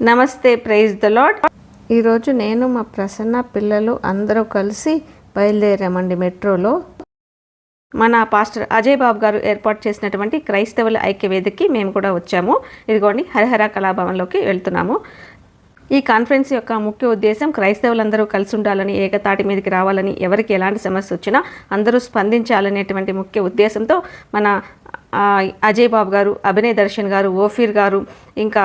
నమస్తే praise the lord ఈరోజు నేను మా ప్రసన్న పిల్లలు అందరూ కలిసి బయలుదేరామండి మెట్రోలో. మన పాస్టర్ అజయ్ బాబు గారు ఏర్పాటు చేసినటువంటి క్రైస్తవుల ఐక్య వేదికకి మేము కూడా వచ్చాము. ఇదిగోండి హరిహర కళాభవన్లోకి వెళ్తున్నాము. ఈ కాన్ఫరెన్స్ యొక్క ముఖ్య ఉద్దేశం క్రైస్తవులందరూ కలిసి ఉండాలని ఏకతాటి మీదకి రావాలని ఎవరికి ఎలాంటి సమస్య వచ్చినా అందరూ స్పందించాలనేటువంటి ముఖ్య ఉద్దేశంతో మన అజయ్ బాబు గారు అభినయ్ దర్శన్ గారు ఓఫీర్ గారు ఇంకా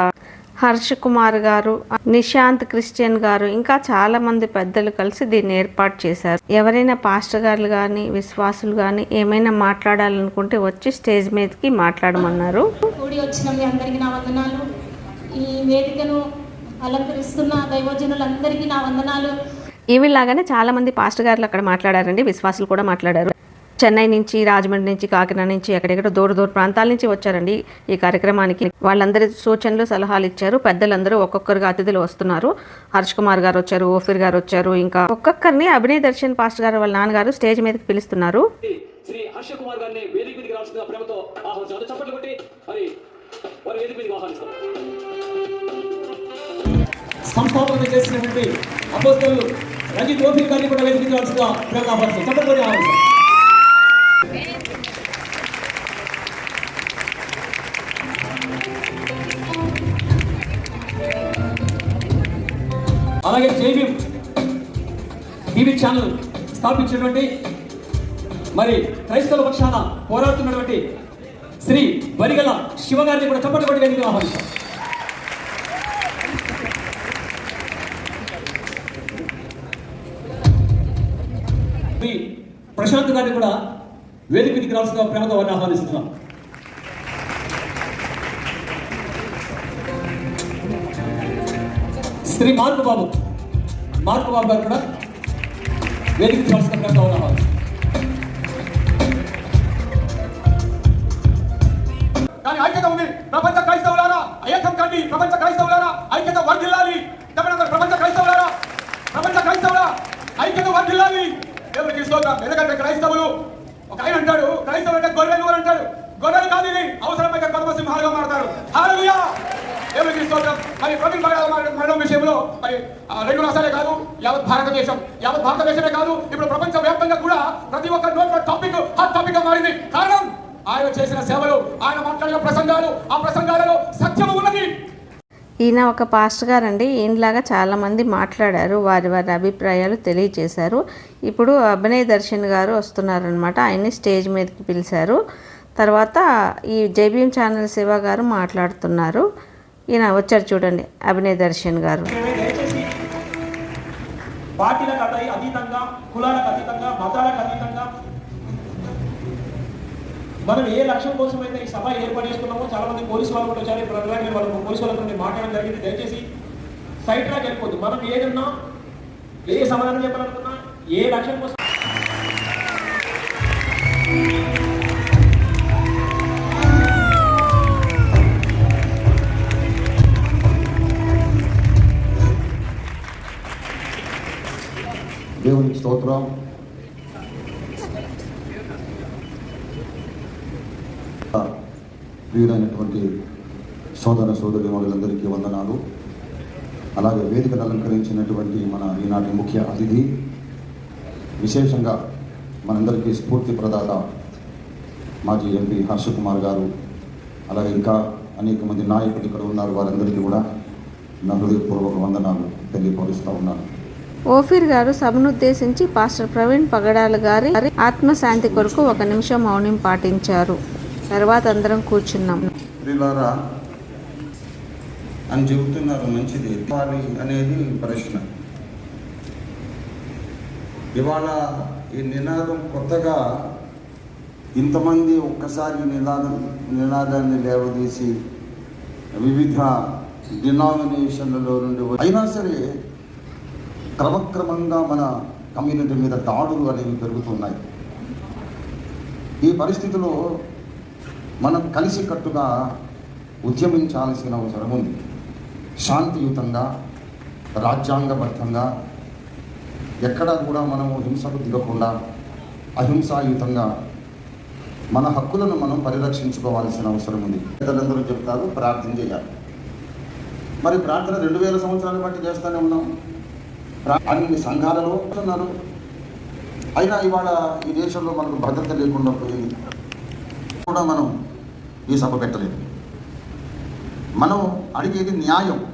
హర్ష కుమార్ గారు నిశాంత్ క్రిస్టియన్ గారు ఇంకా చాలా మంది పెద్దలు కలిసి దీన్ని ఏర్పాటు చేశారు. ఎవరైనా పాస్టర్ గారు కానీ విశ్వాసులు కానీ ఏమైనా మాట్లాడాలనుకుంటే వచ్చి స్టేజ్ మీదకి మాట్లాడమన్నారు. కూడి వచ్చిన మీ అందరికీ నా వందనాలు. ఈ వేదికను అలంకరిస్తున్న దైవజనులందరికీ నా వందనాలు. ఈవిలాగానే చాలా మంది పాస్టర్ గారులు అక్కడ మాట్లాడారండి. విశ్వాసులు కూడా మాట్లాడారు. చెన్నై నుంచి రాజమండ్రి నుంచి కాకినాడ నుంచి ఎక్కడెక్కడ దూర దూర ప్రాంతాల నుంచి వచ్చారండి ఈ కార్యక్రమానికి. వాళ్ళందరి సూచనలు సలహాలు ఇచ్చారు. పెద్దలందరూ ఒక్కొక్కరుగా అతిథులు వస్తున్నారు. హర్ష్ కుమార్ గారు వచ్చారు ఓఫిర్ గారు వచ్చారు ఇంకా ఒక్కొక్కరిని అభినయ్ దర్శన్ పాస్టర్ గారు వాళ్ళ నాన్నగారు స్టేజ్ మీదకి పిలుస్తున్నారు. శ్రీ హర్ష కుమార్ గారిని వేదిక మీదకి రావాల్సిన ప్రేమతో ఆహ్వానించారు చప్పట్లు కొట్టి మరి వారి వేదిక మీదకి ఆహ్వానిస్తారు సంస్థాపన చేసినటువంటి అపోస్తలు రంజిత్ గారిని కూడా వేదిక మీదకి రావాల్సిన ప్రేమ ఆహ్వానిస్తారు చప్పట్లు కొట్టి ఆహ్వానిస్తారు అలాగే జైబీం టీవీ ఛానల్ స్థాపించినటువంటి మరి క్రైస్తవ పక్షాన పోరాడుతున్నటువంటి శ్రీ వరిగల శివగారిని కూడా చప్పటి కొట్టి వేదికగా ఆహ్వానిస్తాం. శ్రీ ప్రశాంత్ గారిని కూడా వేదిక మీదకి రావాల్సిన ప్రేమతో వారిని ఆహ్వానిస్తున్నాం. శ్రీ మార్పు బాబు మార్పు బాబు గారు కూడా వేదిక రావాల్సిన ప్రేమతో కానీ ఐక్యత ఉంది. ప్రపంచ క్రైస్తవులారా ఐక్యం కండి ప్రపంచ క్రైస్తవులారా ఐక్యత వర్ధిల్లాలి. చెప్పండి ప్రపంచ క్రైస్తవులారా ప్రపంచ క్రైస్తవుల ఐక్యత వర్ధిల్లాలి. దేవుడికి స్తోత్రం. ఎందుకంటే క్రైస్తవులు ఒక ఆయన అంటాడు క్రైస్తవులు అంటే గొర్రెలు అంటాడు గొర్రెలు కాదు ఇది. అవసరమైతే పదమ సింహాలుగా మారతారు. హల్లెలూయా! దేవుడికి స్తోత్రం? మరి ప్రవీణ్ బగాల మరణం విషయంలో మరి రెండు రాష్ట్రాలే కాదు యావత్ భారతదేశం. యావత్ భారతదేశమే కాదు ఇప్పుడు ప్రపంచ వ్యాప్తంగా కూడా ప్రతి ఒక్క నోట్లో టాపిక్ హాట్ టాపిక్గా మారింది. కారణం? ఆయన చేసిన సేవలు ఆయన మాట్లాడిన ప్రసంగాలు ఆ ప్రసంగాలలో సత్యము ఉన్నది. ఈయన ఒక పాస్టర్ గారండి. ఈయనలాగా చాలామంది మాట్లాడారు వారి వారి అభిప్రాయాలు తెలియజేశారు. ఇప్పుడు అభినయ్ దర్శన్ గారు వస్తున్నారనమాట ఆయన్ని స్టేజ్ మీదకి పిలిచారు. తర్వాత ఈ జేబీఎం ఛానల్ శివ గారు మాట్లాడుతున్నారు. ఈయన వచ్చారు చూడండి అభినయ్ దర్శన్ గారు. దయచేసి పార్టీలకు అతీతంగా కులాలకు అతీతంగా మతాలకు అతీతంగా. మనం ఏ లక్ష్యం కోసం అయితే ఈ సభ ఏర్పాటు చేసుకున్నామో చాలా మంది పోలీసు వాళ్ళు కూడా వచ్చారు. ఇప్పుడు అలాగే వాళ్ళు పోలీసు వాళ్ళతో మాట్లాడడం జరిగింది. దయచేసి సైడ్ ట్రాక్ వెళ్ళిపోద్దు. మనం ఏదన్నా ఏ సమాధానం చెప్పాలనుకున్నా ఏ లక్ష్యం కోసం స్తోత్రం ప్రియులైనటువంటి సోదర సోదరి వాళ్ళందరికీ వందనాలు. అలాగే వేదికను అలంకరించినటువంటి మన ఈనాటి ముఖ్య అతిథి విశేషంగా మనందరికీ స్ఫూర్తి ప్రదాత మాజీ ఎంపీ హర్ష కుమార్ గారు అలాగే ఇంకా అనేక మంది నాయకులు ఇక్కడ ఉన్నారు వారందరికీ కూడా నా హృదయపూర్వక వందనాలు తెలియపరుస్తూ ఉన్నాను. ఓఫీర్ గారు సభను ఉద్దేశించి పాస్టర్ ప్రవీణ్ పగడాల గారి ఆత్మశాంతి కొరకు ఒక నిమిషం మౌనం పాటించారు. తర్వాత అందరం కూర్చున్నాం. అని చెబుతున్నారు మంచిది. ఇవ్వాలి అనేది ప్రశ్న. ఇవాళ ఈ నినాదం కొత్తగా ఇంతమంది ఒక్కసారి నినాదం నినాదాన్ని లేవదీసి వివిధ డినామినేషన్లలో నుండి అయినా సరే క్రమక్రమంగా మన కమ్యూనిటీ మీద దాడులు అనేవి పెరుగుతున్నాయి. ఈ పరిస్థితిలో మనం కలిసికట్టుగా ఉద్యమించాల్సిన అవసరం ఉంది. శాంతియుతంగా రాజ్యాంగబద్ధంగా ఎక్కడా కూడా మనము హింసకు దిగకుండా అహింసాయుతంగా మన హక్కులను మనం పరిరక్షించుకోవాల్సిన అవసరం ఉంది. పెద్దలందరూ చెప్తారు ప్రార్థన చేయాలి. మరి ప్రార్థన రెండు వేల సంవత్సరాల బట్టి చేస్తూనే ఉన్నాం. అన్ని సంఘాలలో ఉన్నారు అయినా ఇవాళ ఈ దేశంలో మనకు భద్రత లేకుండా పోయింది. కూడా మనం ఈ సభ పెట్టలేదు. మనం అడిగేది న్యాయం.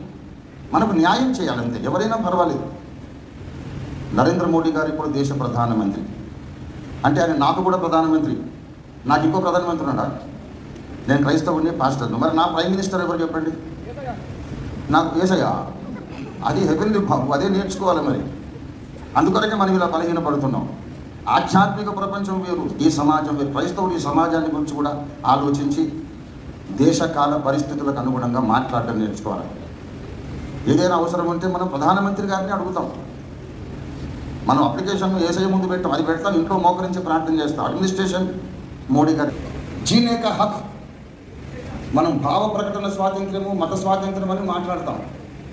మనకు న్యాయం చేయాలంతే. ఎవరైనా పర్వాలేదు. నరేంద్ర మోడీ గారు ఇప్పుడు దేశ ప్రధానమంత్రి. అంటే ఆయన నాకు కూడా ప్రధానమంత్రి. నాకు ఇంకో ప్రధానమంత్రి ఉన్నాడా? నేను క్రైస్తవుని పాస్టర్ను. మరి నా ప్రైమ్ మినిస్టర్ ఎవరు చెప్పండి? నాకు ఏసయ్యా? అది హెవెన్లీ భావం అదే నేర్చుకోవాలి మరి. అందుకొరకే మనం ఇలా బలహీనపడుతున్నాం. ఆధ్యాత్మిక ప్రపంచం వేరు ఈ సమాజం వేరు. క్రైస్తవులు ఈ సమాజాన్ని గురించి కూడా ఆలోచించి దేశకాల పరిస్థితులకు అనుగుణంగా మాట్లాడడం నేర్చుకోవాలి. ఏదైనా అవసరం ఉంటే మనం ప్రధానమంత్రి గారిని అడుగుతాం. మనం అప్లికేషన్ ఏసఐ ముందు పెట్టాం అది పెడతాం ఇంట్లో మోకరించి ప్రార్థన చేస్తాం. అడ్మినిస్ట్రేషన్ మోడీ గారి జీనేక హక్ మనం భావ ప్రకటన స్వాతంత్ర్యము మత స్వాతంత్ర్యం అని మాట్లాడతాం.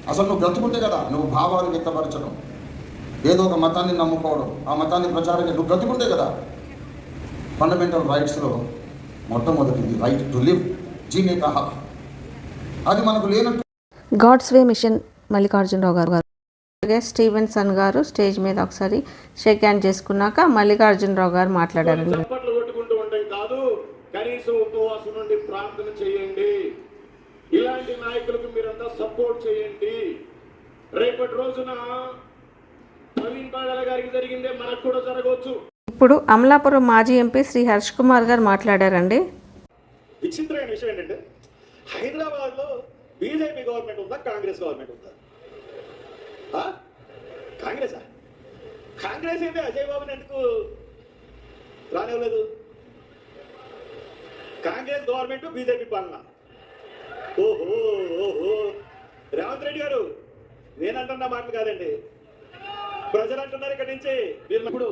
అసలు నువ్వు బ్రతుకుంటే కదా నువ్వు భావాలు వ్యక్తపరచడం. ఏదో ఒక మతాన్ని నమ్ముకోవడం ఆ మతాన్ని ప్రచారం. నువ్వు బ్రతుకుంటే కదా. ఫండమెంటల్ రైట్స్లో మొట్టమొదటిది రైట్ టు లివ్ జీనే కా హక్ అది మనకు లేనట్టు గాడ్స్ వే మిషన్ మల్లికార్జునరావు గారు గారు. అలాగే స్టీవెన్సన్ గారు స్టేజ్ మీద ఒకసారి షేక్ హ్యాండ్ చేసుకున్నాక మల్లికార్జునరావు గారు మాట్లాడారండి చప్పట్లు కొట్టుకుంటూ ఉండడం కాదు కనీసం ఉపవాసం నుండి ప్రార్థన చేయండి. ఇలాంటి నాయకులకు మీరంతా సపోర్ట్ చేయండి. రేపటి రోజున ప్రవీణ్ పాడాల గారికి జరిగిందే మనకు కూడా జరగవచ్చు. ఇప్పుడు అమలాపురం మాజీ ఎంపీ శ్రీ హర్ష్ కుమార్ గారు మాట్లాడారండి. విచిత్రమైన విషయం ఏంటంటే హైదరాబాద్లో బీజేపీ గవర్నమెంట్ ఉందా కాంగ్రెస్ గవర్నమెంట్ ఉందా? కాంగ్రెసా? కాంగ్రెస్ అయితే అజయ్ బాబుని ఎందుకు రానివ్వలేదు? కాంగ్రెస్ గవర్నమెంట్ బీజేపీ పాలన. ఓహో ఓహో. రేవంత్ రెడ్డి గారు నేనంటున్న మాటలు కాదండి. ప్రజలు అంటున్నారు ఇక్కడి నుంచి. మీరు ఇప్పుడు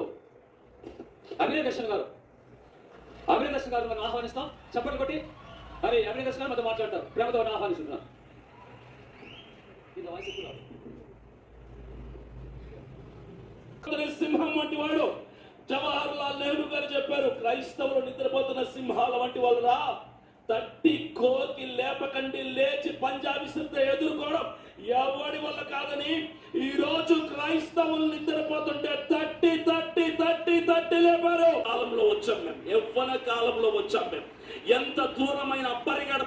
అభినయ గారు అభినయ గారు మనం ఆహ్వానిస్తాం. చప్పట్లు కొట్టి మరి అభినయ గారు మనతో మాట్లాడతారు. ప్రేమతో ఆహ్వానిస్తున్నాం సింహం వంటి వాడు జవహర్ లాల్ నెహ్రూ గారు చెప్పారు క్రైస్తవులు నిద్రపోతున్న సింహాల వంటి వాళ్ళరా తట్టి కోకి లేపకండి లేచి పంజాబీ శ్రద్ధ ఎదుర్కోవడం ఎవడి వల్ల కాదని ఈ రోజు క్రైస్తవులు నిద్రపోతుంటే తట్టి తట్టి తట్టి తట్టి లేపారు. కాలంలో వచ్చాం మేము. యవ్వన కాలంలో వచ్చాం మేము. ఎంత దూరమైన అబ్బరిగడ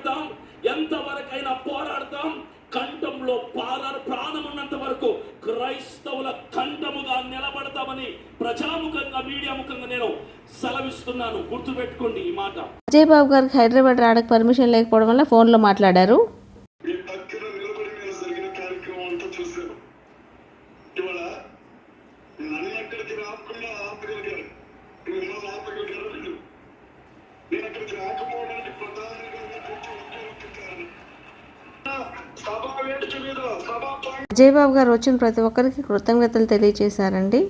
నిలబడతామని ప్రజాముఖంగా మీడియా ముఖంగా నేను సెలవిస్తున్నాను. గుర్తుపెట్టుకోండి ఈ మాట. అజయ్ బాబు గారికి హైదరాబాద్ రావడానికి పర్మిషన్ లేకపోవడం వల్ల ఫోన్లో మాట్లాడారు. అజయ్ బాబు గారు వచ్చిన ప్రతి ఒక్కరికి కృతజ్ఞతలు తెలియజేశారండి.